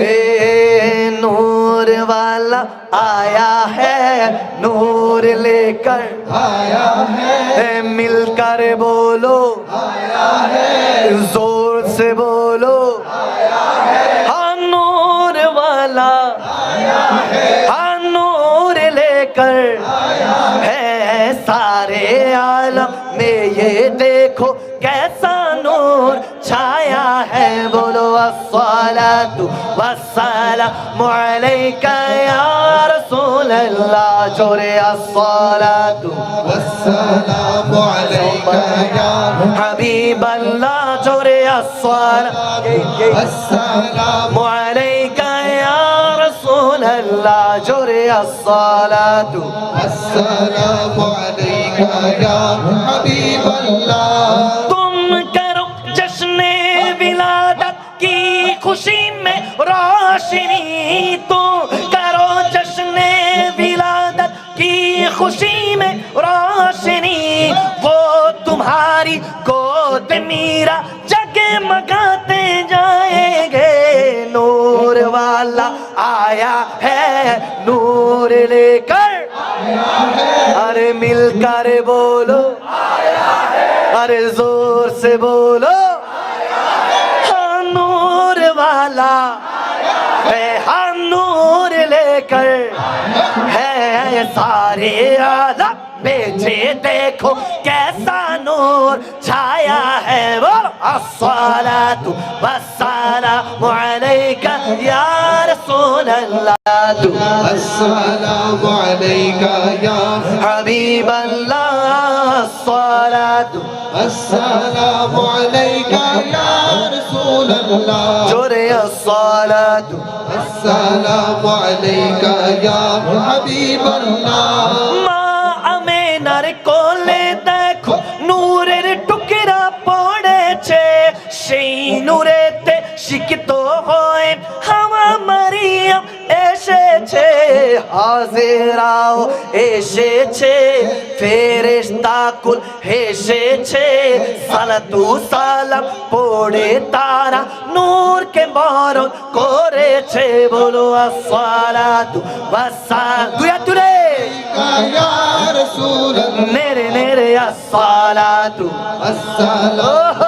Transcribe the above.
اے نور والا آیا ہے نور لے کر۔ آیا ہے۔ مل کر بولو۔ آیا ہے۔ زور سے بولو۔ آیا ہے۔ ہاں نور والا۔ آیا ہے۔ ہاں نور لے کر۔ آیا ہے سارے عالم میں یہ دیکھو کیسا نور۔ छाया है बोलो अस्सलातु वस्सलामु अलैका या रसूल अल्लाह जोरे अस्सलातु والسلام عليك يا हबीब अल्लाह जोरे अस्सलामु السلام अलैका या रसूल अल्लाह जोरे अस्सलातु السلام عليك يا حبيب الله روشنی تو کرو جشن ولادت کی خوشی میں روشنی، وہ تمہاری گود میرا جگہ مگاتے جائیں گے۔ نور والا آیا ہے، نور لے کر۔ ارے مل کر بولو۔ ارے زور سے بولو۔ ہم نور لے کر ہے سارے عالم بیچے دیکھو کیسا نور چھایا ہے وہ الصلاة والسلام علیکہ یا رسول اللہ السلام علیکہ یا حبیب اللہ সালাতু আসসালামু আলাইকা ইয়া রাসূলুল্লাহ। জোরে আসসালাতু। আসসালামু আলাইকা ইয়া হাবিবাল্লাহ। মা আমেনার কোলে দেখো নূরের টুকরা পড়েছে। সেই নূরেতে শিক্ষিত হয় হাওয়া মারিয়াম এসেছে হাজেরাও এসেছে ফেরেশতাকুল হেসেছে। সালাতু সালাম পড়ে তারা নূরকে বরণ করেছে। বলো আসসালাতু ওয়াসসালাম। দুই হাত তুলে। মেরে মেরে আসসালাতু। আসসালাম।